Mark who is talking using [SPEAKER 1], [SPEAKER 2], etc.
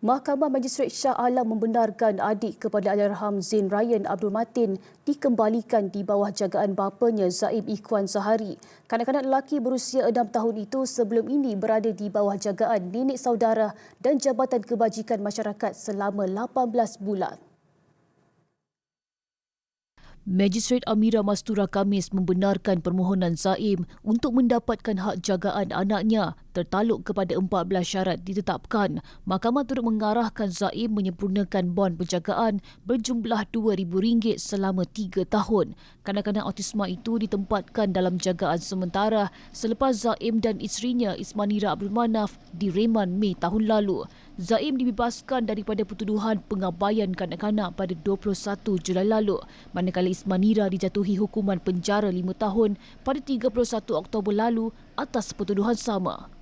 [SPEAKER 1] Mahkamah Magistrate Shah Alam membenarkan adik kepada Allahyarham Zain Ryan Abdul Matin dikembalikan di bawah jagaan bapanya Zaim Ikhwan Zahari. Kanak-kanak lelaki berusia 6 tahun itu sebelum ini berada di bawah jagaan nenek saudara dan Jabatan Kebajikan Masyarakat selama 18 bulan.
[SPEAKER 2] Magistrate Amira Mastura Kamis membenarkan permohonan Zaim untuk mendapatkan hak jagaan anaknya tertaluk kepada 14 syarat ditetapkan. Mahkamah turut mengarahkan Zaim menyempurnakan bon penjagaan berjumlah RM2,000 selama 3 tahun. Kanak-kanak autisma itu ditempatkan dalam jagaan sementara selepas Zaim dan isterinya Ismanira Abdul Manaf direman Mei tahun lalu. Zaim dibebaskan daripada pertuduhan pengabaian kanak-kanak pada 21 Julai lalu, manakala Ismanira dijatuhi hukuman penjara 5 tahun pada 31 Oktober lalu atas pertuduhan sama.